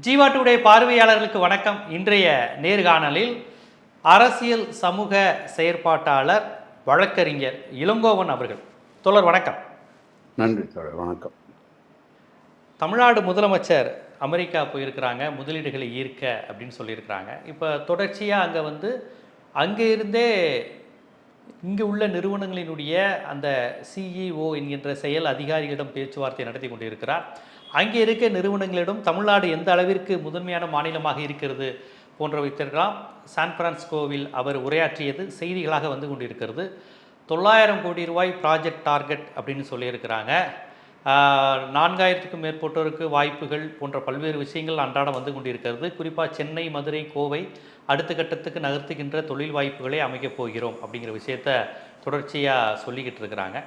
Jeeva today பார்வையாளர்களுக்கு வணக்கம். இன்றைய நேர்காணலில் அரசியல் சமூக செயற்பாட்டாளர் வழக்கறிஞர் இளங்கோவன் அவர்கள். தோழர் வணக்கம். நன்றி தோழர் வணக்கம். தமிழ்நாடு முதலமைச்சர் அமெரிக்கா போயிருக்கிறாங்க முதலீடுகளை ஈர்க்க அப்படின்னு சொல்லியிருக்கிறாங்க. இப்போ தொடர்ச்சியாக அங்கே வந்து அங்கே இருந்தே இங்கே உள்ள நிறுவனங்களினுடைய அந்த சிஇஓ என்கின்ற செயல் அதிகாரிகளிடம் பேச்சுவார்த்தை நடத்தி கொண்டிருக்கிறார். அங்கே இருக்க நிறுவனங்களிடம் தமிழ்நாடு எந்த அளவிற்கு முதன்மையான மாநிலமாக இருக்கிறது போன்றவைத்தெல்லாம் சான் பிரான்ஸ்கோவில் அவர் உரையாற்றியது செய்திகளாக வந்து கொண்டிருக்கிறது. தொள்ளாயிரம் கோடி ரூபாய் ப்ராஜெக்ட் டார்கெட் அப்படின்னு சொல்லியிருக்கிறாங்க. நான்காயிரத்துக்கும் மேற்பட்டோருக்கு வாய்ப்புகள் போன்ற பல்வேறு விஷயங்கள் அன்றாடம் வந்து கொண்டிருக்கிறது. குறிப்பாக சென்னை மதுரை கோவை அடுத்த கட்டத்துக்கு நகர்த்துகின்ற தொழில் வாய்ப்புகளை அமைக்கப் போகிறோம் அப்படிங்கிற விஷயத்த தொடர்ச்சியாக சொல்லிக்கிட்டு இருக்கிறாங்க.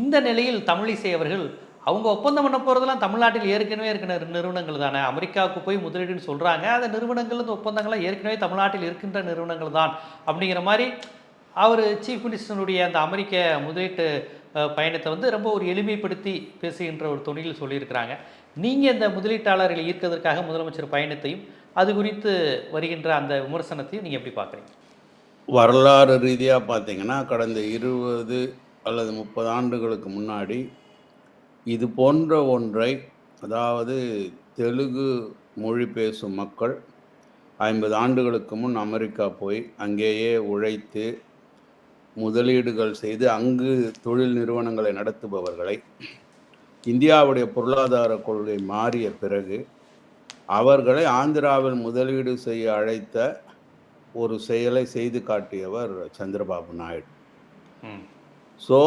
இந்த நிலையில் தமிழிசை அவர்கள் அவங்க ஒப்பந்தம் பண்ண போகிறதெல்லாம் தமிழ்நாட்டில் ஏற்கனவே இருக்கிற நிறுவனங்கள் தானே. அமெரிக்காவுக்கு போய் முதலீடுன்னு சொல்கிறாங்க அந்த நிறுவனங்கள் இந்த ஒப்பந்தங்கள்லாம் ஏற்கனவே தமிழ்நாட்டில் இருக்கின்ற நிறுவனங்கள் தான். அப்படிங்கிற மாதிரி அவர் சீஃப் மினிஸ்டருடைய அந்த அமெரிக்க முதலீட்டு பயணத்தை வந்து ரொம்ப ஒரு எளிமைப்படுத்தி பேசுகின்ற ஒரு துணியில் சொல்லியிருக்கிறாங்க. நீங்கள் இந்த முதலீட்டாளர்களை ஈர்க்கிறதுக்காக முதலமைச்சர் பயணத்தையும் அது குறித்து வருகின்ற அந்த விமர்சனத்தையும் நீங்கள் எப்படி பார்க்குறீங்க? வரலாறு ரீதியாக பார்த்தீங்கன்னா கடந்த இருபது அல்லது முப்பது ஆண்டுகளுக்கு முன்னாடி இது போன்ற ஒன்றை அதாவது தெலுங்கு மொழி பேசும் மக்கள் ஐம்பது ஆண்டுகளுக்கு முன் அமெரிக்கா போய் அங்கேயே உழைத்து முதலீடுகள் செய்து அங்கு தொழில் நிறுவனங்களை நடத்துபவர்களை இந்தியாவுடைய பொருளாதார கொள்கை மாறிய பிறகு அவர்களை ஆந்திராவில் முதலீடு செய்ய அழைத்த ஒரு செயலை செய்து காட்டியவர் சந்திரபாபு நாயுடு. ஸோ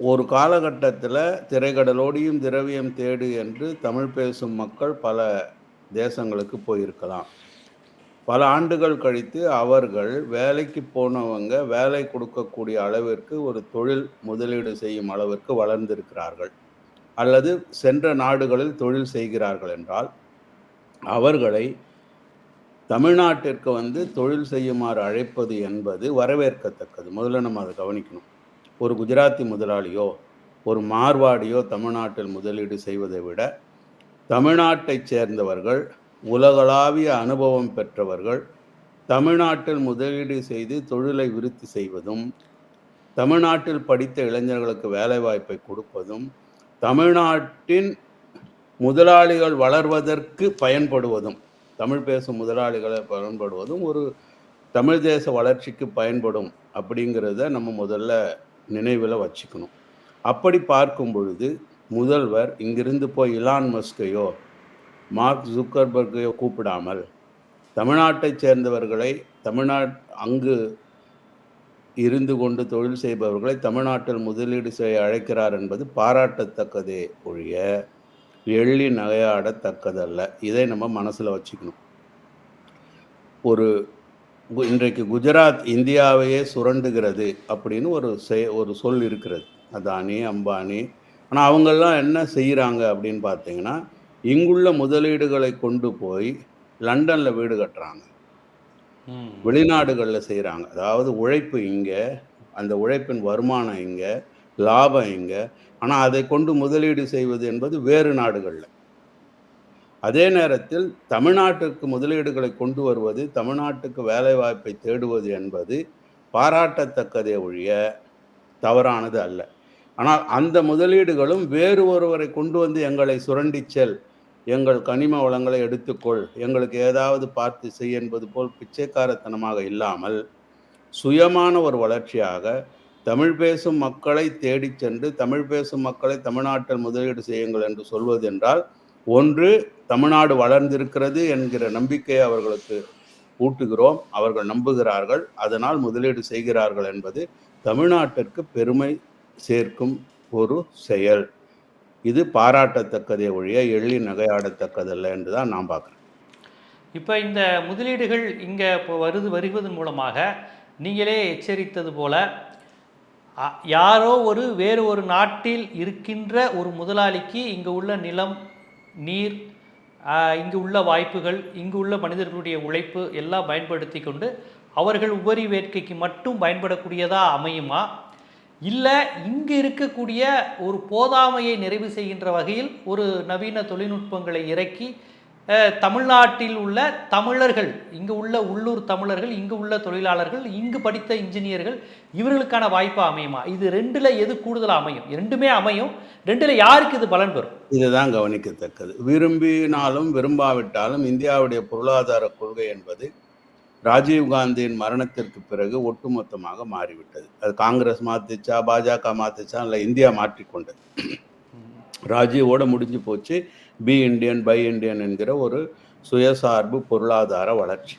ஒரு காலகட்டத்தில் திரைக்கடலோடியும் திரவியம் தேடு என்று தமிழ் பேசும் மக்கள் பல தேசங்களுக்கு போயிருக்கலாம். பல ஆண்டுகள் கழித்து அவர்கள் வேலைக்கு போனவங்க வேலை கொடுக்கக்கூடிய அளவிற்கு ஒரு தொழில் முதலீடு செய்யும் அளவிற்கு வளர்ந்திருக்கிறார்கள். அல்லது சென்ற நாடுகளில் தொழில் செய்கிறார்கள் என்றால் அவர்களை தமிழ்நாட்டிற்கு வந்து தொழில் செய்யுமாறு அழைப்பது என்பது வரவேற்கத்தக்கது. முதல்ல நம்ம அதை கவனிக்கணும். ஒரு குஜராத்தி முதலாளியோ ஒரு மார்வாடியோ தமிழ்நாட்டில் முதலீடு செய்வதை விட தமிழ்நாட்டைச் சேர்ந்தவர்கள் உலகளாவிய அனுபவம் பெற்றவர்கள் தமிழ்நாட்டில் முதலீடு செய்து தொழிலை விருத்தி செய்வதும் தமிழ்நாட்டில் படித்த இளைஞர்களுக்கு வேலைவாய்ப்பை கொடுப்பதும் தமிழ்நாட்டின் முதலாளிகள் வளர்வதற்கு பயன்படுவதும் தமிழ் பேசும் முதலாளிகளை பயன்படுவதும் ஒரு தமிழ் தேச வளர்ச்சிக்கு பயன்படும் அப்படிங்கிறத நம்ம முதல்ல நினைவில் வச்சுக்கணும். அப்படி பார்க்கும் பொழுது முதல்வர் இங்கிருந்து போய் இலான் மஸ்கையோ மார்க் ஜுக்கர்பர்கையோ கூப்பிடாமல் தமிழ்நாட்டைச் சேர்ந்தவர்களை தமிழ்நாட் அங்கு இருந்து கொண்டு தொழில் செய்பவர்களை தமிழ்நாட்டில் முதலீடு செய்ய அழைக்கிறார் என்பது பாராட்டத்தக்கதே ஒழிய எள்ளி நகையாடத்தக்கதல்ல. இதை நம்ம மனசில் வச்சுக்கணும். ஒரு இன்றைக்கு குஜராத் இந்தியாவையே சுரண்டுகிறது அப்படின்னு ஒரு செய ஒரு சொல் இருக்கிறது. அதானி அம்பானி. ஆனால் அவங்கெல்லாம் என்ன செய்கிறாங்க அப்படின்னு பார்த்தீங்கன்னா இங்குள்ள முதலீடுகளை கொண்டு போய் லண்டனில் வீடு கட்டுறாங்க. வெளிநாடுகளில் செய்கிறாங்க அதாவது உழைப்பு இங்கே அந்த உழைப்பின் வருமானம் இங்கே லாபம் இங்கே. ஆனால் அதை கொண்டு முதலீடு செய்வது என்பது வேறு நாடுகளில். அதே நேரத்தில் தமிழ்நாட்டுக்கு முதலீடுகளை கொண்டு வருவது தமிழ்நாட்டுக்கு வேலைவாய்ப்பை தேடுவது என்பது பாராட்டத்தக்கதே ஒழிய தவறானது அல்ல. ஆனால் அந்த முதலீடுகளும் வேறு ஒருவரை கொண்டு வந்து எங்களை சுரண்டி செல் எங்கள் கனிம வளங்களை எடுத்துக்கொள் எங்களுக்கு ஏதாவது பார்த்து செய் என்பது போல் பிச்சைக்காரத்தனமாக இல்லாமல் சுயமான ஒரு வளர்ச்சியாக தமிழ் பேசும் மக்களை தேடிச் சென்று தமிழ் பேசும் மக்களை தமிழ்நாட்டில் முதலீடு செய்யுங்கள் என்று சொல்வது என்றால் ஒன்று தமிழ்நாடு வளர்ந்திருக்கிறது என்கிற நம்பிக்கையை அவர்களுக்கு ஊட்டுகிறோம். அவர்கள் நம்புகிறார்கள். அதனால் முதலீடு செய்கிறார்கள் என்பது தமிழ்நாட்டிற்கு பெருமை சேர்க்கும் ஒரு செயல். இது பாராட்டத்தக்கதே ஒழிய எள்ளி நகையாடத்தக்கதல்ல என்று தான் நான் பார்க்குறேன். இப்போ இந்த முதலீடுகள் இங்கே இப்போ வருது வருவதன் மூலமாக நீங்களே எச்சரித்தது போல யாரோ ஒரு வேறு ஒரு நாட்டில் இருக்கின்ற ஒரு முதலாளிக்கு இங்கே உள்ள நிலம் நீர் இங்கு உள்ள வாய்ப்புகள் இங்கு உள்ள மனிதர்களுடைய உழைப்பு எல்லாம் பயன்படுத்தி கொண்டு அவர்கள் உபரி வேட்கைக்கு மட்டும் பயன்படக்கூடியதா அமையுமா? இல்லை இங்கு இருக்கக்கூடிய ஒரு போதாமையை நிறைவு செய்கின்ற வகையில் ஒரு நவீன தொழில்நுட்பங்களை இறக்கி தமிழ்நாட்டில் உள்ள தமிழர்கள் இங்கு உள்ள உள்ளூர் தமிழர்கள் இங்கு உள்ள தொழிலாளர்கள் இங்கு படித்த இன்ஜினியர்கள் இவர்களுக்கான வாய்ப்பு அமையுமா? இது ரெண்டுல எது கூடுதலா அமையும்? ரெண்டுமே அமையும் ரெண்டுல யாருக்கு இது பலன் பெறும் இதுதான் கவனிக்கத்தக்கது. விரும்பினாலும் விரும்பாவிட்டாலும் இந்தியாவுடைய பொருளாதார கொள்கை என்பது ராஜீவ்காந்தியின் மரணத்திற்கு பிறகு ஒட்டுமொத்தமாக மாறிவிட்டது. அது காங்கிரஸ் மாத்துச்சா பாஜக மாத்துச்சா இல்லை இந்தியா மாற்றிக்கொண்டது. ராஜீவோட முடிஞ்சு போச்சு. பி இந்தியன் பை இண்டியன் என்கிற ஒரு சுயசார்பு பொருளாதார வளர்ச்சி.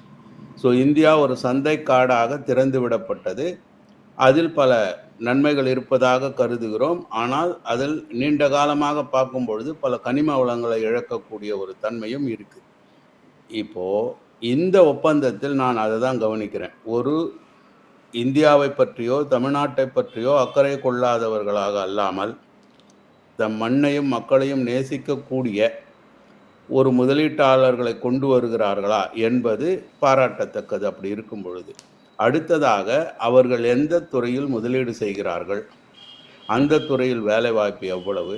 ஸோ இந்தியா ஒரு சந்தை காடாக திறந்து விடப்பட்டது. அதில் பல நன்மைகள் இருப்பதாக கருதுகிறோம். ஆனால் அதில் நீண்ட காலமாக பார்க்கும் பொழுது பல கனிம வளங்களை இழக்கக்கூடிய ஒரு தன்மையும் இருக்குது இப்போது இந்த ஒப்பந்தத்தில் நான் அதை தான் கவனிக்கிறேன். ஒரு இந்தியாவை பற்றியோ தமிழ்நாட்டை பற்றியோ அக்கறை கொள்ளாதவர்களாக அல்லாமல் தம் மண்ணையும் மக்களையும் நேசிக்கக்கூடிய ஒரு முதலீட்டாளர்களை கொண்டு வருகிறார்களா என்பது பாராட்டத்தக்கது. அப்படி இருக்கும் பொழுது அடுத்ததாக அவர்கள் எந்த துறையில் முதலீடு செய்கிறார்கள்? அந்த துறையில் வேலைவாய்ப்பு எவ்வளவு?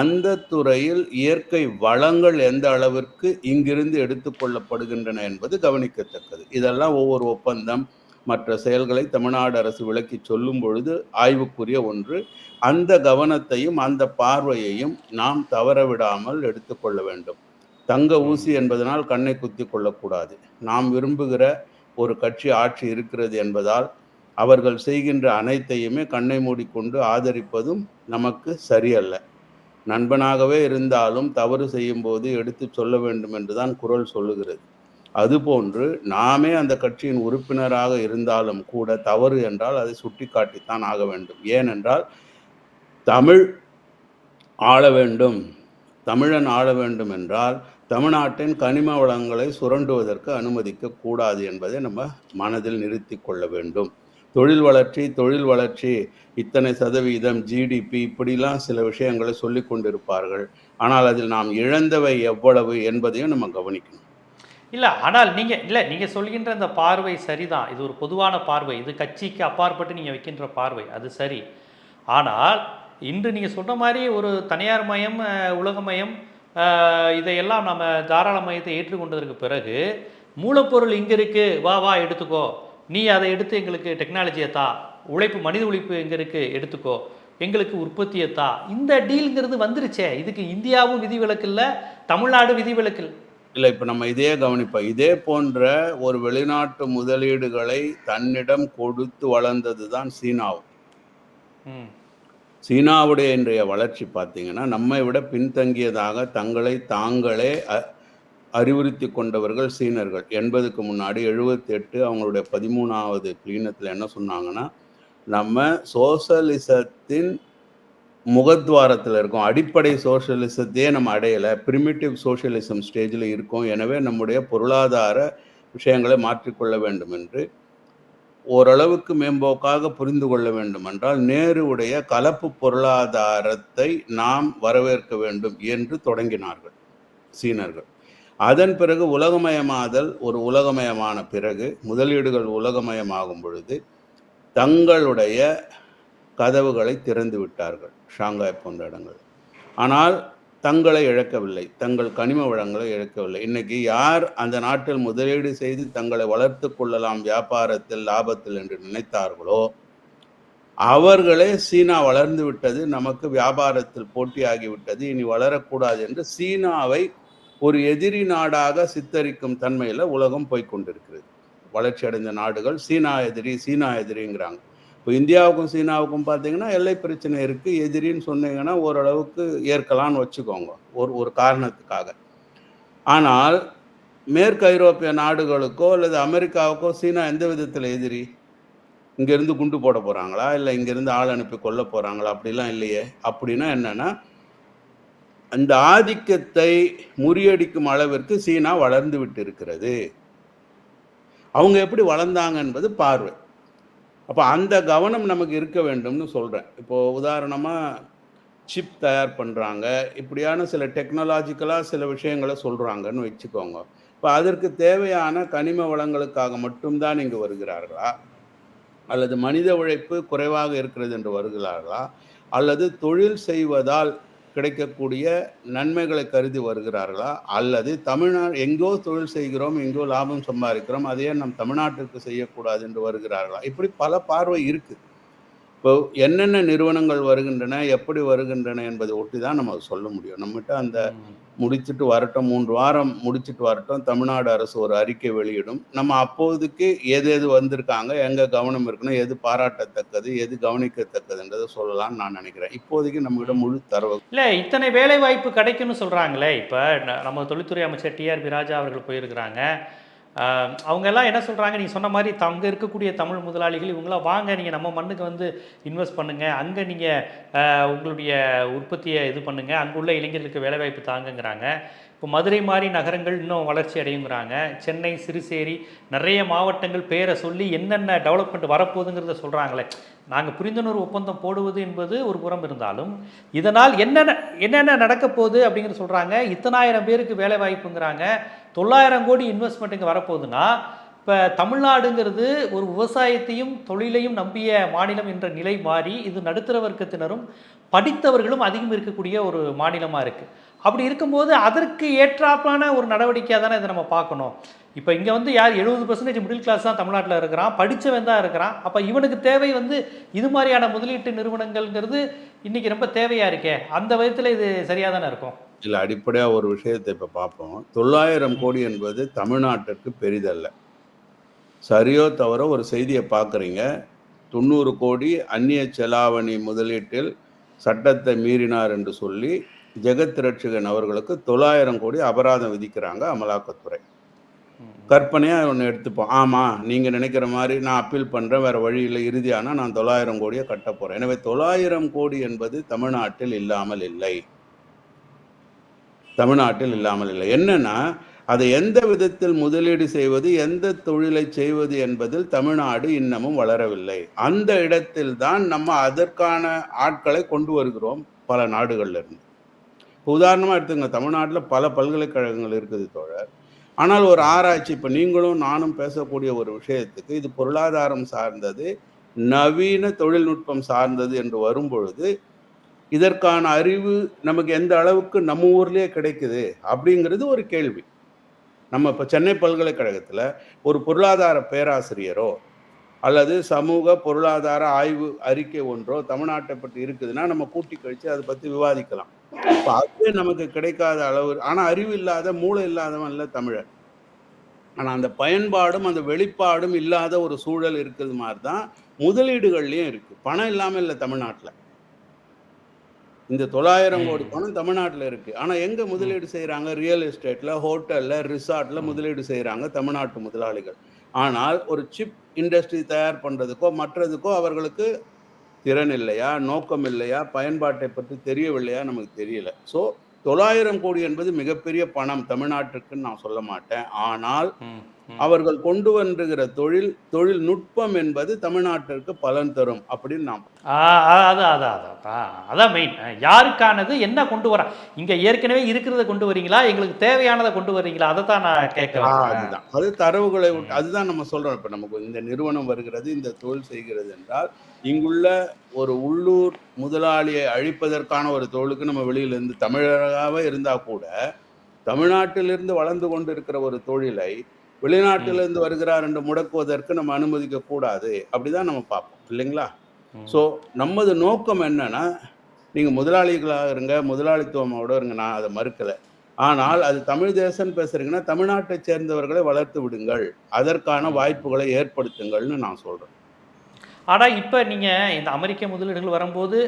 அந்த துறையில் இயற்கை வளங்கள் எந்த அளவிற்கு இங்கிருந்து எடுத்துக்கொள்ளப்படுகின்றன என்பது கவனிக்கத்தக்கது. இதெல்லாம் ஒவ்வொரு ஒப்பந்தம் மற்ற செயல்களை தமிழ்நாடு அரசு விளக்கி சொல்லும் பொழுது ஆய்வுக்குரிய ஒன்று அந்த கவனத்தையும் அந்த பார்வையையும் நாம் தவறவிடாமல் எடுத்துக்கொள்ள வேண்டும். தங்க ஊசி என்பதனால் கண்ணை குத்தி கொள்ளக்கூடாது. நாம் விரும்புகிற ஒரு கட்சி ஆட்சி இருக்கிறது என்பதால் அவர்கள் செய்கின்ற அனைத்தையுமே கண்ணை மூடிக்கொண்டு ஆதரிப்பதும் நமக்கு சரியல்ல. நண்பனாகவே இருந்தாலும் தவறு செய்யும்போது எடுத்து சொல்ல வேண்டும் என்றுதான் குரல் சொல்லுகிறது. அதுபோன்று நாமே அந்த கட்சியின் உறுப்பினராக இருந்தாலும் கூட தவறு என்றால் அதை சுட்டிக்காட்டித்தான் ஆக வேண்டும். ஏனென்றால் தமிழ் ஆள வேண்டும். தமிழன் ஆள வேண்டும் என்றால் தமிழ்நாட்டின் கனிம வளங்களை சுரண்டுவதற்கு அனுமதிக்க கூடாது என்பதை நம்ம மனதில் நிறுத்தி கொள்ள வேண்டும். தொழில் வளர்ச்சி தொழில் வளர்ச்சி இத்தனை சதவீதம் ஜிடிபி இப்படிலாம் சில விஷயங்களை சொல்லி கொண்டிருப்பார்கள். ஆனால் அதில் நாம் இழந்தவை எவ்வளவு என்பதையும் நம்ம கவனிக்கணும். இல்லை ஆனால் நீங்கள் இல்லை நீங்கள் சொல்கின்ற அந்த பார்வை சரிதான். இது ஒரு பொதுவான பார்வை. இது கட்சிக்கு அப்பாற்பட்டு நீங்கள் வைக்கின்ற பார்வை. அது சரி. ஆனால் இன்று நீங்கள் சொன்ன மாதிரி ஒரு தனியார் மயம் உலகமயம் இதையெல்லாம் நம்ம தாராள மயத்தை ஏற்றுக்கொண்டதற்கு பிறகு மூலப்பொருள் இங்கே இருக்குது வா வா எடுத்துக்கோ. நீ அதை எடுத்து எங்களுக்கு டெக்னாலஜியை தா. உழைப்பு மனித உழைப்பு எங்கே இருக்குது எடுத்துக்கோ. எங்களுக்கு உற்பத்தியை தா. இந்த டீலுங்கிறது வந்துருச்சே. இதுக்கு இந்தியாவும் விதிவிலக்கு இல்லை தமிழ்நாடு விதிவிலக்கு இல்ல. இப்போ நம்ம இதே கவனிப்போம். இதே போன்ற ஒரு வெளிநாட்டு முதலீடுகளை தன்னிடம் கொடுத்து வளர்ந்தது தான் சீனாவும் சீனாவுடைய இன்றைய வளர்ச்சி பார்த்தீங்கன்னா நம்மை விட பின்தங்கியதாக தங்களை தாங்களே அறிவுறுத்தி கொண்டவர்கள் சீனர்கள். எண்பதுக்கு முன்னாடி எழுபத்தி எட்டு அவங்களுடைய பதிமூணாவது கிளீனத்தில் என்ன சொன்னாங்கன்னா நம்ம சோசலிசத்தின் முகத்வாரத்தில் இருக்கோம் அடிப்படை சோஷலிசத்தையே நம்ம அடையலை. பிரிமிட்டிவ் சோஷியலிசம் ஸ்டேஜில் இருக்கோம். எனவே நம்முடைய பொருளாதார விஷயங்களை மாற்றிக்கொள்ள வேண்டும் என்று ஓரளவுக்கு மேம்போக்காக புரிந்து கொள்ள வேண்டும் என்றால் நேருடைய கலப்பு பொருளாதாரத்தை நாம் வரவேற்க வேண்டும் என்று தொடங்கினார்கள் சீனர்கள். அதன் பிறகு உலகமயமாதல் ஒரு உலகமயமான பிறகு முதலீடுகள் உலகமயமாகும் பொழுது தங்களுடைய கதவுகளை திறந்து விட்டார்கள். ஷாங்காய் போன்ற இடங்கள். ஆனால் தங்களை இழக்கவில்லை. தங்கள் கனிம வளங்களை இழக்கவில்லை. இன்னைக்கு யார் அந்த நாட்டில் முதலீடு செய்து தங்களை வளர்த்து கொள்ளலாம் வியாபாரத்தில் லாபத்தில் என்று நினைத்தார்களோ அவர்களே சீனா வளர்ந்து விட்டது நமக்கு வியாபாரத்தில் போட்டியாகிவிட்டது இனி வளரக்கூடாது என்று சீனாவை ஒரு எதிரி நாடாக சித்தரிக்கும் தன்மையில் உலகம் போய்க்கொண்டிருக்கிறது வளர்ச்சி அடைந்த நாடுகள் சீனா எதிரி சீனா எதிரிங்கிறாங்க. இப்போ இந்தியாவுக்கும் சீனாவுக்கும் பார்த்தீங்கன்னா எல்லை பிரச்சனை இருக்கு. எதிரின்னு சொன்னீங்கன்னா ஓரளவுக்கு ஏற்கலாம்னு வச்சுக்கோங்க. ஒரு ஒரு காரணத்துக்காக. ஆனால் மேற்கு ஐரோப்பிய நாடுகளுக்கோ அல்லது அமெரிக்காவுக்கோ சீனா எந்த விதத்தில் எதிரி? இங்கேருந்து குண்டு போட போகிறாங்களா இல்லை இங்கேருந்து ஆள் அனுப்பி கொல்ல போகிறாங்களா அப்படிலாம் இல்லையே. அப்படின்னா என்னென்னா அந்த ஆதிக்கத்தை முறியடிக்கும் அளவிற்கு சீனா வளர்ந்து விட்டு இருக்கிறது அவங்க எப்படி வளர்ந்தாங்க என்பது பார்வை. அப்போ அந்த கவனம் நமக்கு இருக்க வேண்டும்னு சொல்கிறேன் இப்போது உதாரணமாக சிப் தயார் பண்ணுறாங்க இப்படியான சில டெக்னாலஜிக்கலாக சில விஷயங்களை சொல்கிறாங்கன்னு வச்சுக்கோங்க. இப்போ அதற்கு தேவையான கனிம வளங்களுக்காக மட்டும்தான் இங்கு வருகிறார்களா? அல்லது மனித உழைப்பு குறைவாக இருக்கிறது என்று வருகிறார்களா? அல்லது தொழில் செய்வதால் கிடைக்கக்கூடிய நன்மைகளை கருதி வருகிறார்களா? அல்லது தமிழ்நாடு எங்கோ தொழில் செய்கிறோம் எங்கோ லாபம் சம்பாதிக்கிறோம் அதையே நம் தமிழ்நாட்டிற்கு செய்யக்கூடாது என்று வருகிறார்களா? இப்படி பல பார்வை இருக்குது இப்போ என்னென்ன நிறுவனங்கள் வருகின்றன எப்படி வருகின்றன என்பதை ஒட்டி தான் நம்ம சொல்ல முடியும். நம்மகிட்ட அந்த முடிச்சுட்டு வரட்டும் மூன்று வாரம் முடிச்சுட்டு வரட்டும் தமிழ்நாடு அரசு ஒரு அறிக்கை வெளியிடும். நம்ம அப்போதைக்கு எது எது வந்திருக்காங்க எங்க கவனம் இருக்கணும் எது பாராட்டத்தக்கது எது கவனிக்கத்தக்கதுன்றதை சொல்லலாம்னு நான் நினைக்கிறேன். இப்போதைக்கு நம்மகிட்ட முழு தரவு. இல்லை இத்தனை வேலை வாய்ப்பு கிடைக்கும்னு சொல்கிறாங்களே இப்போ நம்ம தொழில்துறை அமைச்சர் டிஆர்பி ராஜா அவர்கள் போயிருக்கிறாங்க. அவங்க எல்லாம் என்ன சொல்கிறாங்க நீங்கள் சொன்ன மாதிரி அங்கே இருக்கக்கூடிய தமிழ் முதலாளிகள் இவங்களாம் வாங்க நீங்கள் நம்ம மண்ணுக்கு வந்து இன்வெஸ்ட் பண்ணுங்கள் அங்கே நீங்கள் உங்களுடைய உற்பத்தியை இது பண்ணுங்கள் அங்கே உள்ள இளைஞர்களுக்கு வேலைவாய்ப்பு தாங்கங்கிறாங்க. இப்போ மதுரை மாதிரி நகரங்கள் இன்னும் வளர்ச்சி அடையுங்கிறாங்க. சென்னை சிறுசேரி நிறைய மாவட்டங்கள் பேரை சொல்லி என்னென்ன டெவலப்மெண்ட் வரப்போகுதுங்கிறத சொல்கிறாங்களே நாங்கள் புரிந்துணர்வு ஒப்பந்தம் போடுவது என்பது ஒரு புறம் இருந்தாலும் இதனால் என்னென்ன என்னென்ன நடக்க போகுது அப்படிங்கிற சொல்கிறாங்க இத்தனாயிரம் பேருக்கு வேலை வாய்ப்புங்கிறாங்க தொள்ளாயிரம் கோடி இன்வெஸ்ட்மெண்ட் இங்கே வரப்போகுதுன்னா இப்போ தமிழ்நாடுங்கிறது ஒரு விவசாயத்தையும் தொழிலையும் நம்பிய மாநிலம் என்ற நிலை மாறி இது நடுத்தர வர்க்கத்தினரும் படித்தவர்களும் அதிகம் இருக்கக்கூடிய ஒரு மாநிலமாக இருக்குது அப்படி இருக்கும்போது அதற்கு ஏற்றாப்பான ஒரு நடவடிக்கையாக தானே இதை நம்ம பார்க்கணும். இப்போ இங்கே வந்து யார் எழுபது பர்சன்டேஜ் மிடில் கிளாஸ் தான் தமிழ்நாட்டில் இருக்கிறான் படித்தவன் தான் இருக்கிறான். அப்போ இவனுக்கு தேவை வந்து இது மாதிரியான முதலீட்டு நிறுவனங்கள்ங்கிறது இன்றைக்கி ரொம்ப தேவையாக இருக்கே. அந்த விதத்தில் இது சரியாக தானே இருக்கும்? இல்லை அடிப்படையாக ஒரு விஷயத்தை இப்போ பார்ப்போம் தொள்ளாயிரம் கோடி என்பது தமிழ்நாட்டிற்கு பெரிதல்ல. சரியோ தவறோ ஒரு செய்தியை பார்க்குறீங்க தொண்ணூறு கோடி அந்நிய செலாவணி முதலீட்டில் சட்டத்தை மீறினார் என்று சொல்லி ஜெகத் ரட்சகன் அவர்களுக்கு தொள்ளாயிரம் கோடி அபராதம் விதிக்கிறாங்க அமலாக்கத்துறை. கற்பனையாக ஒன்று எடுத்துப்போம். ஆமாம் நீங்கள் நினைக்கிற மாதிரி நான் அப்பீல் பண்ணுறேன் வேறு வழியில் இறுதியானா நான் தொள்ளாயிரம் கோடியை கட்ட போகிறேன் எனவே தொள்ளாயிரம் கோடி என்பது தமிழ்நாட்டில் இல்லாமல் இல்லை. தமிழ்நாட்டில் இல்லாமல் இல்லை. என்னன்னா அதை எந்த விதத்தில் முதலீடு செய்வது எந்த தொழிலை செய்வது என்பதில் தமிழ்நாடு இன்னமும் வளரவில்லை. அந்த இடத்தில் தான் நம்ம அதற்கான ஆட்களை கொண்டு வருகிறோம் பல நாடுகள்ல இருந்து. இப்போ உதாரணமாக எடுத்துங்க தமிழ்நாட்டில் பல பல்கலைக்கழகங்கள் இருக்குது தோழர். ஆனால் ஒரு ஆராய்ச்சி இப்போ நீங்களும் நானும் பேசக்கூடிய ஒரு விஷயத்துக்கு இது பொருளாதாரம் சார்ந்தது நவீன தொழில்நுட்பம் சார்ந்தது என்று வரும்பொழுது இதற்கான அறிவு நமக்கு எந்த அளவுக்கு நம்ம ஊர்லேயே கிடைக்குது அப்படிங்கிறது ஒரு கேள்வி. நம்ம இப்போ சென்னை பல்கலைக்கழகத்தில் ஒரு பொருளாதார பேராசிரியரோ அல்லது சமூக பொருளாதார ஆய்வு அறிக்கை ஒன்றோ தமிழ்நாட்டை பற்றி இருக்குதுன்னா நம்ம கூட்டி கழித்து அதை பற்றி விவாதிக்கலாம். இப்போ அதுவே நமக்கு கிடைக்காத அளவு ஆனால் அறிவு இல்லாத மூளை இல்லாதவன் இல்லை தமிழர் ஆனால் அந்த பயன்பாடும் அந்த வெளிப்பாடும் இல்லாத ஒரு சூழல் இருக்கிறது மாதிரி தான் முதலீடுகள்லையும் இருக்குது பணம் இல்லாமல் இல்லை தமிழ்நாட்டில். இந்த தொள்ளாயிரம் கோடி பணம் தமிழ்நாட்டில் இருக்கு. ஆனால் எங்க முதலீடு செய்கிறாங்க ரியல் எஸ்டேட்ல ஹோட்டல்ல ரிசார்ட்ல முதலீடு செய்கிறாங்க தமிழ்நாட்டு முதலாளிகள். ஆனால் ஒரு சிப் இண்டஸ்ட்ரி தயார் பண்றதுக்கோ மற்றதுக்கோ அவர்களுக்கு திறன் இல்லையா? நோக்கம் இல்லையா? பயன்பாட்டை பற்றி தெரியவில்லையா? நமக்கு தெரியல. ஸோ தொள்ளாயிரம் கோடி என்பது மிகப்பெரிய பணம் தமிழ்நாட்டுக்குன்னு நான் சொல்ல மாட்டேன். ஆனால் அவர்கள் கொண்டு வந்துகிற தொழில் தொழில்நுட்பம் என்பது தமிழ்நாட்டிற்கு பலன் தரும் அப்படின்னு நாம் ஆ, ஆ, அதான் அதான் அதான் அதான். அதான் மெயின் யாருக்கானது என்ன கொண்டு வர? இங்க ஏற்கனவே இருக்கிறத கொண்டு வரீங்களா? எங்களுக்கு தேவையானதை கொண்டு வர்றீங்களா அதை தான் நான் கேட்கறேன் அதுதான். அது தரவுகளை அதுதான் நம்ம சொல்றோம். இப்ப நமக்கு இந்த நிறுவனம் வருகிறது இந்த தொழில் செய்கிறது என்றால் இங்குள்ள ஒரு உள்ளூர் முதலாளியை அழிப்பதற்கான ஒரு தொழிலுக்கு நம்ம வெளியில இருந்து தமிழராகவே இருந்தா கூட தமிழ்நாட்டிலிருந்து வளர்ந்து கொண்டு இருக்கிற ஒரு தொழிலை வெளிநாட்டிலிருந்து வருகிறார் என்று முடக்குவதற்கு நம்ம அனுமதிக்க கூடாது அப்படிதான் நம்ம பார்ப்போம். இல்லைங்களா. ஸோ நமது நோக்கம் என்னன்னா நீங்க முதலாளிகளாக இருங்க முதலாளித்துவமோட இருங்க நான் அதை மறுக்கல. ஆனால் அது தமிழ் தேசம் பேசுறீங்கன்னா தமிழ்நாட்டை சேர்ந்தவர்களை வளர்த்து விடுங்கள். அதற்கான வாய்ப்புகளை ஏற்படுத்துங்கள்னு நான் சொல்றேன். ஆனா இப்போ நீங்க இந்த அமெரிக்க முதலீடுகள் வரும்போது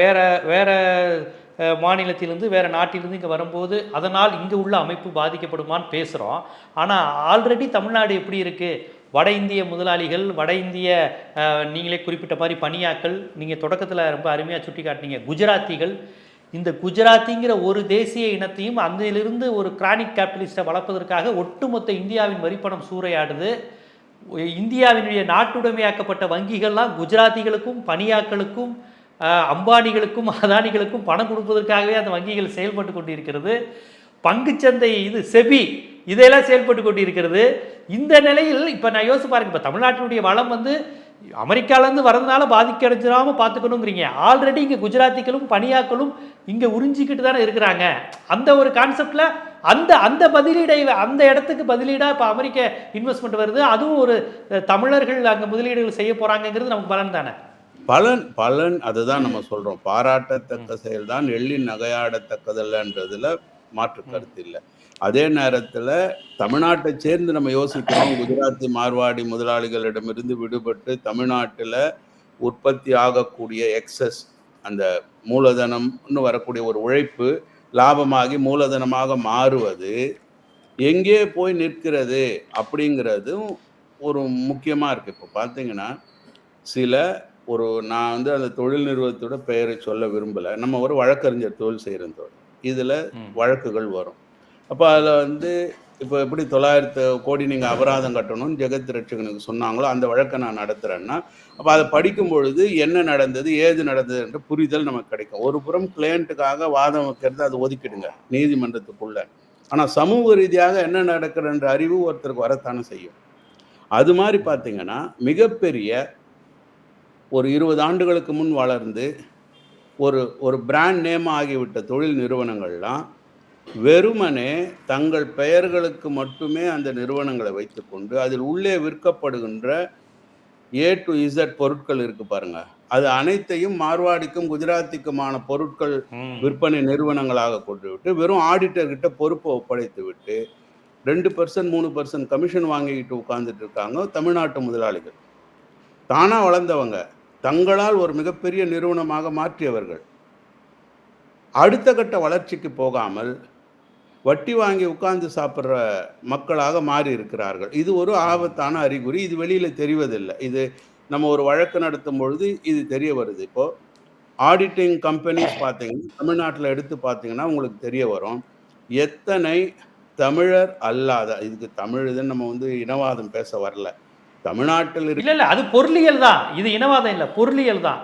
வேற வேற மாநிலத்திலிருந்து வேறு நாட்டிலிருந்து இங்கே வரும்போது அதனால் இங்கே உள்ள அமைப்பு பாதிக்கப்படுமான்னு பேசுகிறோம் ஆனால் ஆல்ரெடி தமிழ்நாடு எப்படி இருக்குது வட இந்திய முதலாளிகள் வட இந்திய நீங்களே குறிப்பிட்ட மாதிரி பணியாக்கள் நீங்கள் தொடக்கத்தில் ரொம்ப அருமையாக சுட்டி காட்டினீங்க குஜராத்திகள் இந்த குஜராத்திங்கிற ஒரு தேசிய இனத்தையும் அதிலிருந்து ஒரு கிரானிக் கேபிட்டலிஸ்ட்டை வளர்ப்பதற்காக ஒட்டுமொத்த இந்தியாவின் வரிப்பணம் சூறையாடுது. இந்தியாவினுடைய நாட்டுடைமையாக்கப்பட்ட வங்கிகள்லாம் குஜராத்திகளுக்கும் பணியாக்களுக்கும் அம்பானிகளுக்கும் அதானிகளுக்கும் பணம் கொடுப்பதற்காகவே அந்த வங்கிகள் செயல்பட்டு கொண்டிருக்கிறது. பங்குச்சந்தை இது செபி இதையெல்லாம் செயல்பட்டு கொண்டிருக்கிறது. இந்த நிலையில் இப்போ நான் யோசிச்சு பாருங்க இப்போ தமிழ்நாட்டினுடைய வளம் வந்து அமெரிக்காலேருந்து வரதுனால பாதிக்கடைஞ்சிடாம பார்த்துக்கணுங்கிறீங்க. ஆல்ரெடி இங்கே குஜராத்திகளும் பணியாக்களும் இங்கே உறிஞ்சிக்கிட்டு தானே இருக்கிறாங்க. அந்த ஒரு கான்செப்டில் அந்த அந்த பதிலீடை அந்த இடத்துக்கு பதிலீடாக இப்போ அமெரிக்க இன்வெஸ்ட்மெண்ட் வருது. அதுவும் ஒரு தமிழர்கள் அங்கே முதலீடுகள் செய்ய போகிறாங்கங்கிறது நமக்கு பலன் தானே? பலன் பலன் அதுதான் நம்ம சொல்றோம். பாராட்டத்தக்க செயல்தான் எள்ளின் நகையாடத்தக்கதல்லன்றதுல மாற்று கருத்து இல்லை. அதே நேரத்துல தமிழ்நாட்டை சேர்ந்து நம்ம யோசிக்கணும் குஜராத்தி மார்வாடி முதலாளிகளிடமிருந்து விடுபட்டு தமிழ்நாட்டுல உற்பத்தி ஆகக்கூடிய எக்ஸஸ் அந்த மூலதனம்னு வரக்கூடிய ஒரு உழைப்பு லாபமாகி மூலதனமாக மாறுவது எங்கே போய் நிற்கிறது அப்படிங்கிறதும் ஒரு முக்கியமா இருக்கு. இப்போ பார்த்தீங்கன்னா சில ஒரு நான் வந்து அந்த தொழில் நிறுவனத்தோட பெயரை சொல்ல விரும்பலை. நம்ம ஒரு வழக்கறிஞர் தொழில் செய்கிற தொழில் இதில். வழக்குகள் வரும். அப்போ அதில் வந்து இப்போ எப்படி தொள்ளாயிரத்து கோடி நீங்கள் அபராதம் கட்டணும்னு ஜெகத் ரட்சகனுக்கு சொன்னாங்களோ அந்த வழக்கை நான் நடத்துகிறேன்னா அப்போ அதை படிக்கும் பொழுது என்ன நடந்தது ஏது நடந்தது என்ற புரிதல் நமக்கு கிடைக்கும். ஒரு புறம் கிளையண்ட்டுக்காக வாதம் வைக்கிறது அதை ஒதுக்கிடுங்க நீதிமன்றத்துக்குள்ள. ஆனால் சமூக ரீதியாக என்ன நடக்குதுன்ற அறிவு ஒருத்தருக்கு வரத்தானே செய்யும். அது மாதிரி பார்த்தீங்கன்னா மிகப்பெரிய ஒரு இருபது ஆண்டுகளுக்கு முன் வளர்ந்து ஒரு ஒரு பிராண்ட் நேம் ஆகிவிட்ட தொழில் நிறுவனங்கள்லாம் வெறுமனே தங்கள் பெயர்களுக்கு மட்டுமே அந்த நிறுவனங்களை வைத்துக்கொண்டு அதில் உள்ளே விற்கப்படுகின்ற ஏ டு இசட் பொருட்கள் இருக்கு பாருங்க. அது அனைத்தையும் மார்வாடிக்கும் குஜராத்திக்குமான பொருட்கள். விற்பனை நிறுவனங்களாக கொண்டு விட்டு வெறும் ஆடிட்டர் கிட்ட பொறுப்பை ஒப்படைத்து விட்டு ரெண்டு பர்சன்ட் மூணு பர்சன்ட் கமிஷன் வாங்கிக்கிட்டு உட்கார்ந்துட்டு இருக்காங்க தமிழ்நாட்டு முதலாளிகள். தானா வளர்ந்தவங்க. தங்களால் ஒரு மிகப்பெரிய நிறுவனமாக மாற்றியவர்கள். அடுத்த கட்ட வளர்ச்சிக்கு போகாமல் வட்டி வாங்கி உட்கார்ந்து சாப்பிட்ற மக்களாக மாறி இருக்கிறார்கள் இது ஒரு ஆபத்தான அறிகுறி. இது வெளியில் தெரிவதில்லை. இது நம்ம ஒரு வழக்கு நடத்தும் பொழுது இது தெரிய வருது. இப்போது ஆடிட்டிங் கம்பெனிஸ் பார்த்தீங்கன்னா தமிழ்நாட்டில் எடுத்து பார்த்தீங்கன்னா உங்களுக்கு தெரிய வரும். எத்தனை தமிழர் அல்லாத இதுக்கு தமிழ் இதுன்னு நம்ம வந்து இனவாதம் பேச வரல. தமிழ்நாட்டில் இருக்க. இல்ல இல்ல அது பொருளியல் தான். இது இனவாதம் இல்ல பொருளியல் தான்.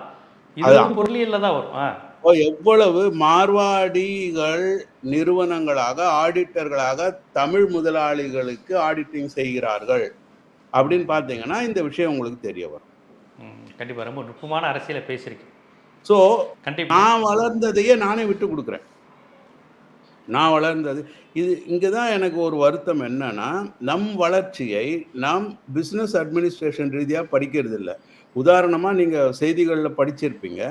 இது பொருளியல்ல தான் வரும். எவ்வளவு மார்வாடிகள் நிறுவனங்களாக ஆடிட்டர்களாக தமிழ் முதலாளிகளுக்கு ஆடிட்டிங் செய்கிறார்கள் அப்படின்னு பார்த்தீங்கன்னா இந்த விஷயம் உங்களுக்கு தெரிய வரும். ம், கண்டிப்பா. ரொம்ப நுட்பமான அரசியலை பேசியிருக்கீங்க. ஸோ கண்டிப்பா. நான் வளர்ந்ததையே நானே விட்டு கொடுக்குறேன். நான் வளர்ந்தது. இது இங்கே தான் எனக்கு ஒரு வருத்தம் என்னன்னா நம் வளர்ச்சியை நாம் பிஸ்னஸ் அட்மினிஸ்ட்ரேஷன் ரீதியாக படிக்கிறது இல்லை. உதாரணமாக நீங்கள் செய்திகளில் படிச்சிருப்பீங்க.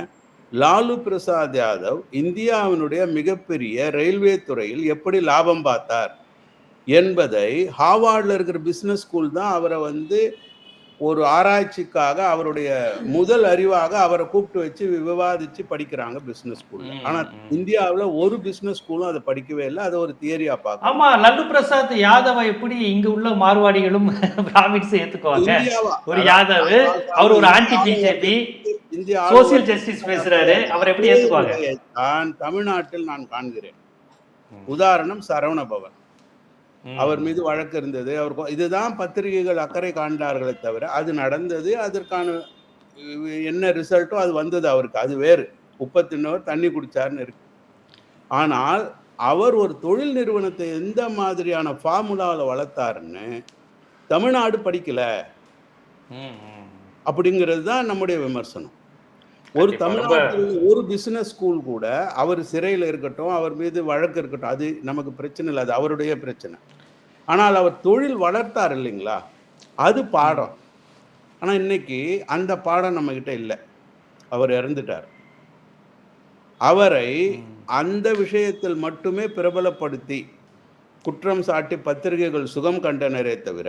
லாலு பிரசாத் யாதவ் இந்தியாவினுடைய மிகப்பெரிய ரயில்வே துறையில் எப்படி லாபம் பார்த்தார் என்பதை ஹாவார்டில் இருக்கிற பிஸ்னஸ் ஸ்கூல் தான் அவரை வந்து ஒரு ஆராய்ச்சிக்காக அவருடைய முதல் அறிவாக அவரை கூப்பிட்டு வச்சு விவாதிச்சு படிக்கிறாங்க பிஸ்னஸ் ஸ்கூல்ல ஆனா. இந்தியாவுல ஒரு பிஸ்னஸ் ஸ்கூலும் அதை படிக்கவே இல்லை. அதை ஒரு தியரியா பார்க்க ஆமா லல்லு பிரசாத் யாதவ எப்படி இங்க உள்ள மார்வாடிகளும் பிராமின்ஸ் ஏத்துக்குவாங்க? ஒரு யாதவ் அவர் ஒரு anti BJP India social justice பேசுறாரு அவர் எப்படி ஏத்துக்குவாங்க? நான் தமிழ்நாட்டில் நான் காண்கிறேன். உதாரணம் சரவணபவன் ம். அவர் மீது வழக்கு இருந்தது. அவர் இதுதான் பத்திரிகைகள் அக்கறை காண்பார்களே தவிர அது நடந்தது அதற்கான என்ன ரிசல்ட்டோ அது வந்தது அவருக்கு. அது வேறு. உப்பை தின்னவர் தண்ணி குடிச்சாருன்னு இருக்கு. ஆனால் அவர் ஒரு தொழில் நிறுவனத்தை எந்த மாதிரியான ஃபார்முலாவில் வளர்த்தாருன்னு தமிழ்நாடு படிக்கல. அப்படிங்கிறது தான் நம்முடைய விமர்சனம். ஒரு தமிழ்நாட்டில் ஒரு பிசினஸ் ஸ்கூல் கூட அவர் சிறையில் இருக்கட்டும் அவர் மீது வழக்கு இருக்கட்டும் அது நமக்கு பிரச்சனை இல்லை அது அவருடைய பிரச்சனை. ஆனால் அவர் தொழில் வளர்த்தார் இல்லைங்களா? அது பாடம். ஆனால் இன்னைக்கு அந்த பாடம் நம்மக்கிட்ட இல்லை. அவர் இறந்துட்டார். அவரை அந்த விஷயத்தில் மட்டுமே பிரபலப்படுத்தி குற்றம் சாட்டி பத்திரிகைகள் சுகம் கண்டனரே தவிர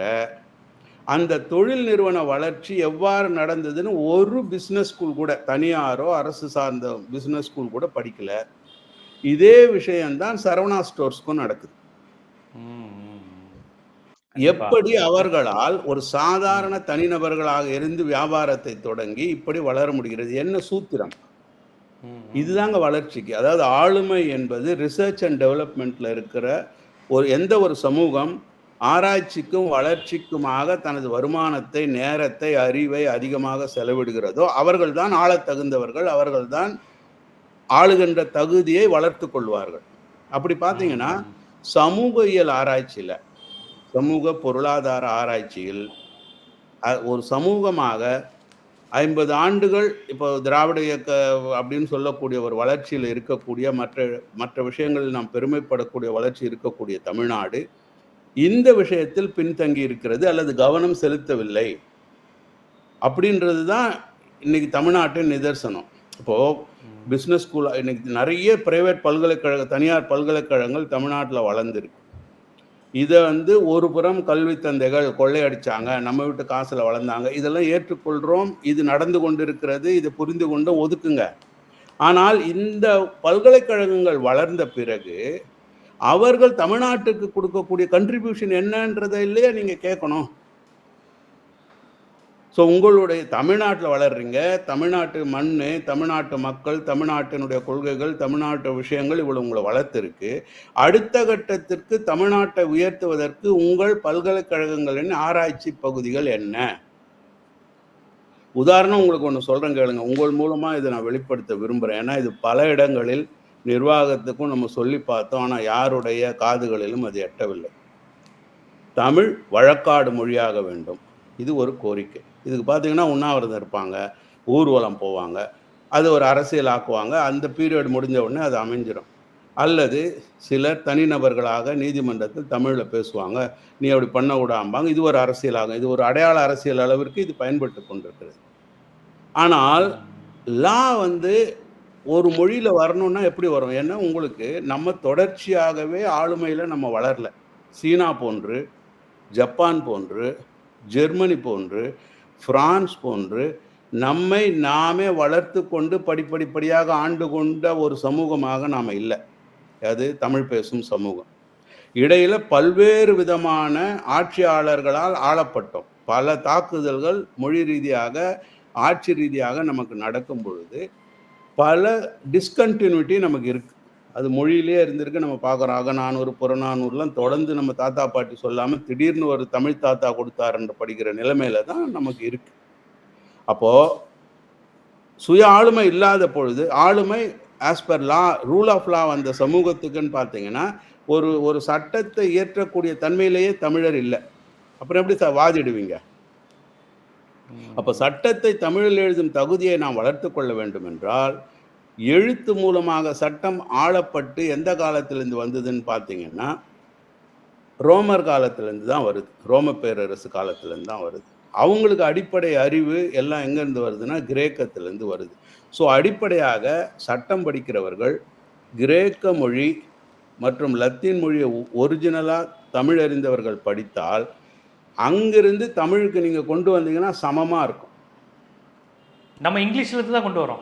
அந்த தொழில் நிறுவன வளர்ச்சி எவ்வாறு நடந்ததுன்னு ஒரு பிஸ்னஸ் ஸ்கூல் கூட தனியாரோ அரசு சார்ந்த பிஸ்னஸ் ஸ்கூல் கூட படிக்கல. இதே விஷயம்தான் சரவணா ஸ்டோர்ஸ்க்கும் நடக்குது. எப்படி அவர்களால் ஒரு சாதாரண தனிநபர்களாக இருந்து வியாபாரத்தை தொடங்கி இப்படி வளர முடிகிறது? என்ன சூத்திரம்? இதுதாங்க வளர்ச்சிக்கு. அதாவது ஆளுமை என்பது ரிசர்ச் அண்ட் டெவலப்மெண்ட்ல இருக்கிற ஒரு எந்த ஒரு சமூகம் ஆராய்ச்சிக்கும் வளர்ச்சிக்குமாக தனது வருமானத்தை நேரத்தை அறிவை அதிகமாக செலவிடுகிறதோ அவர்கள்தான் ஆளத் தகுந்தவர்கள் அவர்கள்தான் ஆளுகின்ற தகுதியை வளர்த்து கொள்வார்கள். அப்படி பார்த்தீங்கன்னா சமூகவியல் ஆராய்ச்சியில் சமூக பொருளாதார ஆராய்ச்சியில் ஒரு சமூகமாக ஐம்பது ஆண்டுகள் இப்போ திராவிட இயக்க அப்படின்னு சொல்லக்கூடிய ஒரு வளர்ச்சியில் இருக்கக்கூடிய மற்ற மற்ற விஷயங்களில் நாம் பெருமைப்படக்கூடிய வளர்ச்சி இருக்கக்கூடிய தமிழ்நாடு இந்த விஷயத்தில் பின்தங்கி இருக்கிறது அல்லது கவனம் செலுத்தவில்லை அப்படின்றது தான் இன்னைக்கு தமிழ்நாட்டின் நிதர்சனம். இப்போது பிஸ்னஸ் ஸ்கூல் இன்னைக்கு நிறைய பிரைவேட் பல்கலைக்கழக தனியார் பல்கலைக்கழகங்கள் தமிழ்நாட்டில் வளர்ந்துருக்கு. இதை வந்து ஒரு புறம் கல்வி தந்தைகள் கொள்ளையடிச்சாங்க நம்ம வீட்டு காசில் வளர்ந்தாங்க இதெல்லாம் ஏற்றுக்கொள்கிறோம் இது நடந்து கொண்டிருக்கிறது இதை புரிந்து கொண்டு ஒதுக்குங்க. ஆனால் இந்த பல்கலைக்கழகங்கள் வளர்ந்த பிறகு அவர்கள் தமிழ்நாட்டுக்கு கொடுக்கக்கூடிய கண்ட்ரிபியூஷன் என்னன்றதை இல்லையா நீங்கள் கேட்கணும். ஸோ உங்களுடைய தமிழ்நாட்டில் வளர்றீங்க தமிழ்நாட்டு மண் தமிழ்நாட்டு மக்கள் தமிழ்நாட்டினுடைய கொள்கைகள் தமிழ்நாட்டு விஷயங்கள் இவ்வளோ உங்களை வளர்த்துருக்கு. அடுத்த கட்டத்திற்கு தமிழ்நாட்டை உயர்த்துவதற்கு உங்கள் பல்கலைக்கழகங்களின் ஆராய்ச்சி பகுதிகள் என்ன? உதாரணம் உங்களுக்கு ஒன்று சொல்கிறேன் கேளுங்க. உங்கள் மூலமாக இதை நான் வெளிப்படுத்த விரும்புகிறேன் ஏன்னா இது பல இடங்களில் நிர்வாகத்துக்கும் நம்ம சொல்லி பார்த்தோம். ஆனால் யாருடைய காதுகளிலும் அது எட்டவில்லை. தமிழ் வழக்காடு மொழியாக வேண்டும். இது ஒரு கோரிக்கை. இதுக்கு பார்த்தீங்கன்னா உண்ணாவிரதம் இருப்பாங்க. ஊர்வலம் போவாங்க. அது ஒரு அரசியல் ஆக்குவாங்க. அந்த பீரியட் முடிஞ்ச உடனே அது அமைஞ்சிடும் அல்லது சிலர் தனிநபர்களாக நீதிமன்றத்தில் தமிழில் பேசுவாங்க. நீ அப்படி பண்ண விடாம்பாங்க இது ஒரு அரசியலாகும். இது ஒரு அடையாள அரசியல் அளவிற்கு இது பயன்பட்டு கொண்டிருக்கிறது. ஆனால் லா வந்து ஒரு மொழியில் வரணும்னா எப்படி வரும்? ஏன்னா உங்களுக்கு நம்ம தொடர்ச்சியாகவே ஆளுமையில் நம்ம வளரல. சீனா போன்று ஜப்பான் போன்று ஜெர்மனி போன்று ஃப்ரான்ஸ் போன்று நம்மை நாமே வளர்த்து கொண்டு படிப்படிப்படியாக ஆண்டு கொண்ட ஒரு சமூகமாக நாம் இல்லை. அது தமிழ் பேசும் சமூகம். இடையில் பல்வேறு விதமான ஆட்சியாளர்களால் ஆளப்பட்டோம். பல தாக்குதல்கள் மொழி ரீதியாக ஆட்சி ரீதியாக நமக்கு நடக்கும் பொழுது பல டிஸ்கண்டினியூட்டி நமக்கு இருக்குது அது மொழியிலே இருந்திருக்கு. நம்ம பார்க்குறோம் அகநானூறு புறநானூறுலாம் தொடர்ந்து நம்ம தாத்தா பாட்டி சொல்லாமல் திடீர்னு ஒரு தமிழ் தாத்தா கொடுத்தாருன்ற படிக்கிற நிலைமையில தான் நமக்கு இருக்குது அப்போது சுய ஆளுமை இல்லாத பொழுது ஆளுமை as per law rule of law வந்த சமூகத்துக்குன்னு பார்த்தீங்கன்னா ஒரு ஒரு சட்டத்தை இயற்றக்கூடிய தன்மையிலேயே தமிழர் இல்லை. அப்புறம் எப்படி சார் வாதிடுவீங்க? அப்போ சட்டத்தை தமிழில் எழுதும் தகுதியை நாம் வளர்த்து கொள்ள வேண்டும் என்றால் எழுத்து மூலமாக சட்டம் ஆளப்பட்டு எந்த காலத்திலிருந்து வந்ததுன்னு பார்த்தீங்கன்னா ரோமர் காலத்திலேருந்து தான் வருது. ரோம பேரரசு காலத்திலேருந்து தான் வருது. அவங்களுக்கு அடிப்படை அறிவு எல்லாம் எங்கேருந்து வருதுன்னா கிரேக்கத்திலேருந்து வருது. ஸோ அடிப்படையாக சட்டம் படிக்கிறவர்கள் கிரேக்க மொழி மற்றும் லத்தீன் மொழியை ஒரிஜினலாக தமிழ் அறிந்தவர்கள் படித்தால் அங்கிருந்து தமிழுக்கு நீங்கள் கொண்டு வந்தீங்கன்னா சமமாக இருக்கும். நம்ம இங்கிலீஷ்ல இருந்து தான் கொண்டு வரோம்.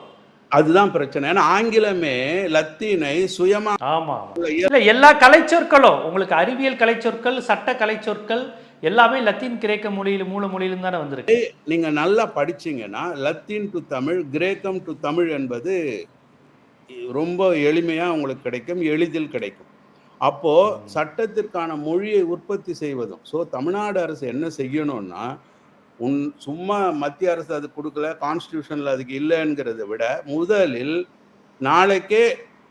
அதுதான் பிரச்சனை. ஏன்னா ஆங்கிலமே லத்தீனை சுயமா ஆமா. இல்ல எல்லா கலைச்சொற்களும் உங்களுக்கு அறிவியல் கலைச்சொற்கள் சட்ட கலைச்சொற்கள் எல்லாமே லத்தீன் கிரேக்க மொழியில மூல மொழியிலும் தானே வந்திருக்கு. நீங்க நல்லா படிச்சீங்கன்னா லத்தீன் டு தமிழ் கிரேக்கம் டு தமிழ் என்பது ரொம்ப எளிமையா உங்களுக்கு கிடைக்கும் எளிதில் கிடைக்கும். அப்போ சட்டத்திற்கான மொழியை உற்பத்தி செய்வதும். ஸோ தமிழ்நாடு அரசு என்ன செய்யணும்னா உன் சும்மா மத்திய அரசு அது கொடுக்கல கான்ஸ்டியூஷனில் அதுக்கு இல்லைங்கிறத விட முதலில் நாளைக்கே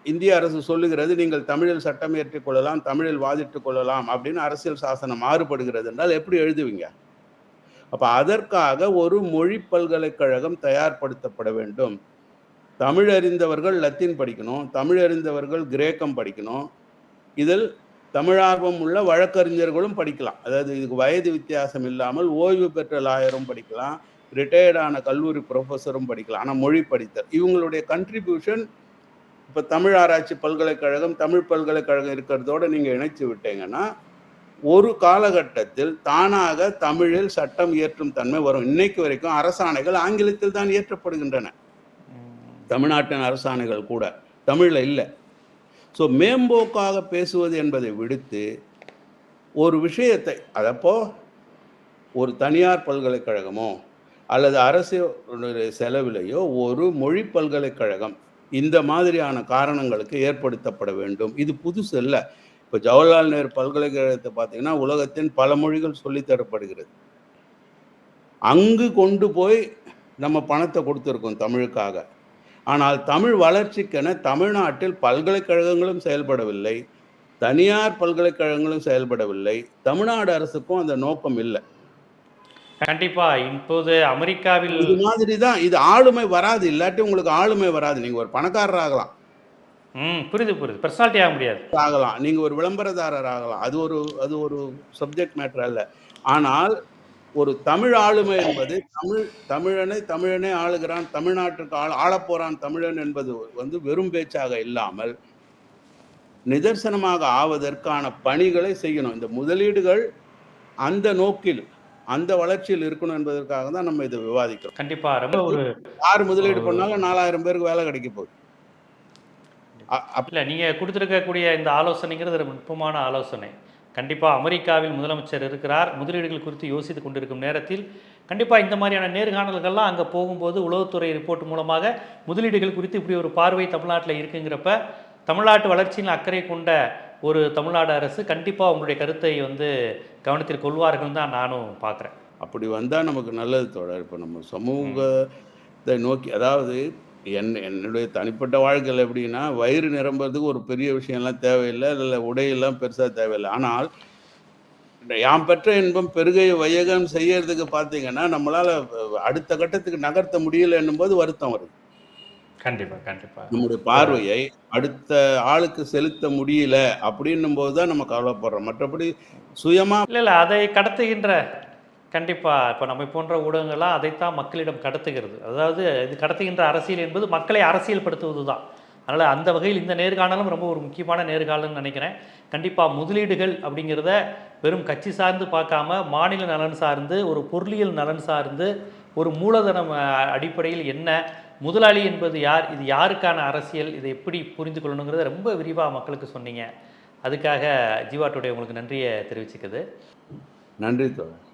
இந்திய அரசு சொல்லுகிறது நீங்கள் தமிழில் சட்டம் ஏற்றிக் கொள்ளலாம் தமிழில் வாதிட்டுக் கொள்ளலாம் அப்படின்னு அரசியல் சாசனம் மாறுபடுகிறது என்றால் எப்படி எழுதுவீங்க? அப்போ அதற்காக ஒரு மொழி பல்கலைக்கழகம் தயார்படுத்தப்பட வேண்டும். தமிழ் அறிந்தவர்கள் லத்தீன் படிக்கணும் தமிழ் அறிந்தவர்கள் கிரேக்கம் படிக்கணும் இதில் தமிழார்வம் உள்ள வழக்கறிஞர்களும் படிக்கலாம். அதாவது இதுக்கு வயது வித்தியாசம் இல்லாமல் ஓய்வு பெற்ற லாயரும் படிக்கலாம். ரிட்டையர்டான கல்லூரி ப்ரொஃபஸரும் படிக்கலாம். ஆனால் மொழி படித்தல். இவங்களுடைய கண்ட்ரிபியூஷன் இப்போ தமிழ் ஆராய்ச்சி பல்கலைக்கழகம் தமிழ் பல்கலைக்கழகம் இருக்கிறதோட நீங்கள் இணைச்சு விட்டீங்கன்னா ஒரு காலகட்டத்தில் தானாக தமிழில் சட்டம் இயற்றும் தன்மை வரும். இன்னைக்கு வரைக்கும் அரசாணைகள் ஆங்கிலத்தில் தான் இயற்றப்படுகின்றன. தமிழ்நாட்டின் அரசாணைகள் கூட தமிழில் இல்லை. ஸோ மேம்போக்காக பேசுவது என்பதை விடுத்து ஒரு விஷயத்தை அதப்போ ஒரு தனியார் பல்கலைக்கழகமோ அல்லது அரசு செலவிலேயோ ஒரு மொழி பல்கலைக்கழகம் இந்த மாதிரியான காரணங்களுக்கு ஏற்படுத்தப்பட வேண்டும். இது புதுசு இல்லை இப்போ ஜவஹர்லால் நேரு பல்கலைக்கழகத்தை பார்த்தீங்கன்னா உலகத்தின் பல மொழிகள் சொல்லித் தரப்படுகிறது. அங்கு கொண்டு போய் நம்ம பணத்தை கொடுத்துருக்கோம் தமிழுக்காக. ஆனால் தமிழ் வளர்ச்சிக்கென தமிழ்நாட்டில் பல்கலைக்கழகங்களும் செயல்படவில்லை. தனியார் பல்கலைக்கழகங்களும் செயல்படவில்லை. தமிழ்நாடு அரசுக்கும் அந்த நோக்கம் இல்லை. கண்டிப்பா. இப்போது அமெரிக்காவில் இது மாதிரி தான் இது ஆளுமை வராது. இல்லாட்டி உங்களுக்கு ஆளுமை வராது. நீங்க ஒரு பணக்காரர் ஆகலாம் ம் புரியுது புரியுது. பர்சனாலிட்டி ஆக முடியாது. ஆகலாம். நீங்க ஒரு விளம்பரதாரர் ஆகலாம் அது ஒரு அது ஒரு சப்ஜெக்ட் மேட்டர் அல்ல. ஆனால் ஒரு தமிழ் ஆளுமை என்பது தமிழ் தமிழனை தமிழனே ஆளுகிறான் தமிழ்நாட்டுக்கு ஆள் ஆளப்போறான் தமிழன் என்பது வந்து வெறும் பேச்சாக இல்லாமல் நிதர்சனமாக ஆவதற்கான பணிகளை செய்யணும். இந்த முதலீடுகள் அந்த நோக்கில் அந்த வளர்ச்சியில் இருக்கணும் என்பதற்காக தான் நம்ம இதை விவாதிக்கிறோம். கண்டிப்பா ரொம்ப ஒரு யார் முதலீடு பண்ணாலும் நாலாயிரம் பேருக்கு வேலை கிடைக்க போகுது. அப்ப நீங்க கொடுத்துருக்கக்கூடிய இந்த ஆலோசனைங்கிறது ஒரு நுட்பமான ஆலோசனை. கண்டிப்பா அமெரிக்காவில் முதலமைச்சர் இருக்கிறார். முதலீடுகள் குறித்து யோசித்துக் கொண்டிருக்கும் நேரத்தில் கண்டிப்பா இந்த மாதிரியான நேர்காணல்கள்லாம் அங்க போகும்போது உளவுத்துறை ரிப்போர்ட் மூலமாக முதலீடுகள் குறித்து இப்படி ஒரு பார்வை தமிழ்நாட்டில் இருக்குங்கிறப்ப தமிழ்நாட்டு வளர்ச்சியில் அக்கறை கொண்ட ஒரு தமிழ்நாடு அரசு கண்டிப்பா உங்களுடைய கருத்தை வந்து கவனத்தில் கொள்வார்கள் தான் நானும் பார்க்குறேன் அப்படி வந்தால் நமக்கு நல்லது தோழர். இப்போ நம்ம சமூகத்தை நோக்கி அதாவது என் என்னுடைய தனிப்பட்ட வாழ்க்கையில் எப்படின்னா வயிறு நிரம்புறதுக்கு ஒரு பெரிய விஷயம்லாம் தேவையில்லை இல்லை உடையெல்லாம் பெருசாக தேவையில்லை. ஆனால் யாம் பெற்ற இன்பம் பெருகை வையகம் செய்யறதுக்கு பார்த்தீங்கன்னா நம்மளால் அடுத்த கட்டத்துக்கு நகர்த்த முடியல என்னும்போது வருத்தம் வருது. கண்டிப்பா கண்டிப்பா. நம்முடைய பார்வையை அடுத்த ஆளுக்கு செலுத்த முடியல அப்படின்னும் போது தான் நம்ம கவலைப்படுறோம். மற்றபடி சுயமா இல்லை இல்லை அதை கடத்துகின்ற கண்டிப்பாக இப்போ நம்ம போன்ற ஊடகங்கள்லாம் அதைத்தான் மக்களிடம் கடத்துகிறது. அதாவது இது கடத்துகின்ற அரசியல் என்பது மக்களை அரசியல்படுத்துவது தான் அதனால் அந்த வகையில் இந்த நேர்காணலும் ரொம்ப ஒரு முக்கியமான நேர்காணல்னு நினைக்கிறேன். கண்டிப்பாக முதலீடுகள் அப்படிங்கிறத வெறும் கட்சி சார்ந்து பார்க்காம மாநில நலன் சார்ந்து ஒரு பொருளியல் நலன் சார்ந்து ஒரு மூலதனம் அடிப்படையில் என்ன முதலாளி என்பது யார் இது யாருக்கான அரசியல் இதை எப்படி புரிந்து கொள்ளணுங்கிறத ரொம்ப விரிவாக மக்களுக்கு சொன்னீங்க. அதுக்காக ஜீவாட்டுடைய உங்களுக்கு நன்றியை தெரிவிச்சுக்குது. நன்றி தோழர்.